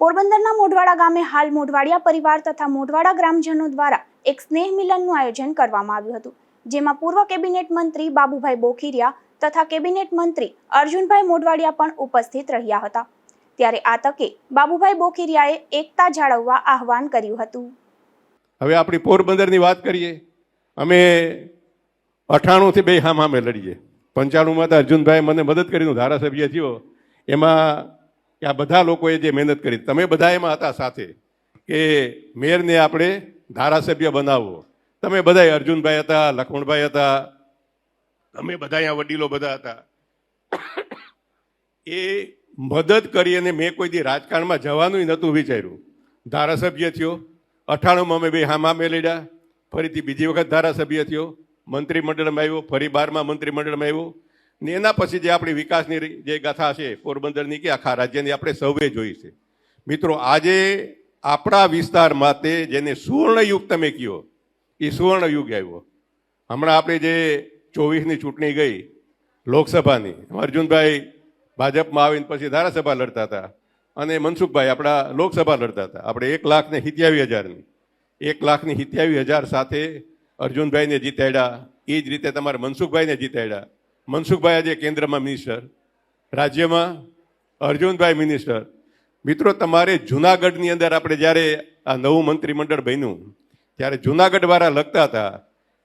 પોરબંદરના મોઢવાડા ગામે હાલ મોઢવાડિયા પરિવાર તથા મોઢવાડા ગ્રામજનો દ્વારા એક સ્નેહ મિલનનું આયોજન કરવામાં આવ્યું હતું, જેમાં પૂર્વ કેબિનેટ મંત્રી બાબુભાઈ બોખીરિયા તથા કેબિનેટ મંત્રી અર્જુનભાઈ મોઢવાડિયા પણ ઉપસ્થિત રહ્યા હતા. ત્યારે આ તકે બાબુભાઈ બોખીરિયાએ એકતા જાળવવા આહવાન કર્યું હતું. હવે આપણી પોરબંદરની વાત કરીએ, અમે અઠાણુંથી બે હામ હામે લડીએ. પંચાણુંમાં તો અર્જુનભાઈ મને મદદ કરીને ધારાસભ્ય થયો. એમાં આ બધા લોકોએ જે મહેનત કરી, તમે બધા એમાં હતા સાથે કે મેયરને આપણે ધારાસભ્ય બનાવવો. તમે બધા અર્જુનભાઈ હતા, લખમણભાઈ હતા તમે બધા અહીંયા વડીલો બધા હતા. એ મદદ કરી અને મેં કોઈ દી રાજકારણમાં જવાનું નહોતું વિચાર્યું. ધારાસભ્ય થયો, અઠાણુંમાં અમે બે હામામે લડ્યા ફરીથી બીજી વખત ધારાસભ્ય થયો, મંત્રીમંડળમાં આવ્યો, ફરી બારમાં મંત્રીમંડળમાં આવ્યો ને એના પછી જે આપણી વિકાસની જે ગાથા છે, પોરબંદરની કે આખા રાજ્યની આપણે સૌએ જોઈ છે. મિત્રો, આજે આપણા વિસ્તાર માટે જેને સુવર્ણયુગ તમે કહો એ સુવર્ણયુગ આવ્યો. હમણાં આપણે જે ચોવીસની ચૂંટણી ગઈ, લોકસભાની, અર્જુનભાઈ ભાજપમાં આવીને પછી ધારાસભા લડતા હતા અને મનસુખભાઈ આપણા લોકસભા લડતા હતા. આપણે એક લાખ ને સિત્યાવી હજારની, એક લાખની સિત્યાવી હજાર સાથે અર્જુનભાઈને જીતાડ્યા. એ જ રીતે તમારે મનસુખભાઈને જીતાડ્યા. મનસુખભાઈ આજે કેન્દ્રમાં મિનિસ્ટર રાજ્યમાં અર્જુનભાઈ મિનિસ્ટર મિત્રો, તમારે જુનાગઢની અંદર આપણે જ્યારે આ નવું મંત્રીમંડળ બન્યું, ત્યારે જુનાગઢવાળા લખતા હતા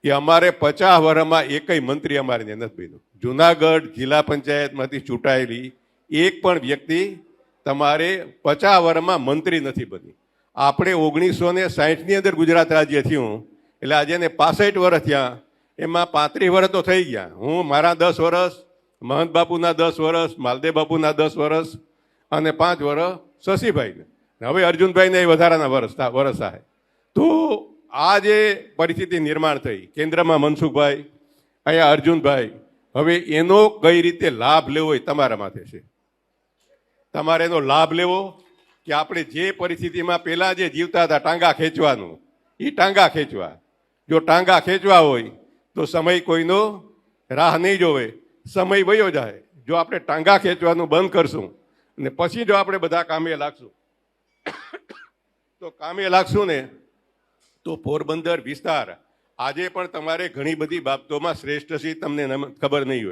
કે અમારે પચાસ વર્ષમાં એકય મંત્રી અમારે ત્યાં નથી બન્યું. જુનાગઢ જિલ્લા પંચાયતમાંથી ચૂંટાયેલી એક પણ વ્યક્તિ તમારે પચાસ વર્ષમાં મંત્રી નથી બની. આપણે ઓગણીસો ને સાહીઠની અંદર ગુજરાત રાજ્ય થયું, એટલે આજે ને પાસઠ વર્ષ થયા એમાં પાંત્રીસ વર્ષ તો થઈ ગયા. હું મારા દસ વર્ષ મહંત બાપુના દસ વર્ષ માલદેવ બાપુના દસ વર્ષ અને પાંચ વર્ષ શશીભાઈને. હવે અર્જુનભાઈને એ વધારાના વર્ષ વર્ષ થાય. તો આ જે પરિસ્થિતિ નિર્માણ થઈ, કેન્દ્રમાં મનસુખભાઈ, અહીંયા અર્જુનભાઈ, હવે એનો કઈ રીતે લાભ લેવો એ તમારા માથે છે. તમારે એનો લાભ લેવો કે આપણે જે પરિસ્થિતિમાં પહેલાં જે જીવતા હતા ટાંગા ખેંચવાનું એ ટાંગા ખેંચવા. જો ટાંગા ખેંચવા હોય તો સમય કોઈનો રાહ નહીં જોવે. સમય વયો જાય. જો આપણે ટાંગા ખેંચવાનું બંધ કરશું ને પછી જો આપણે બધા કામે લાગશું, તો કામે લાગશું ને તો પોરબંદર વિસ્તાર આજે પણ તમારે ઘણી બધી બાબતોમાં શ્રેષ્ઠ છે, તમને ખબર નહીં હોય.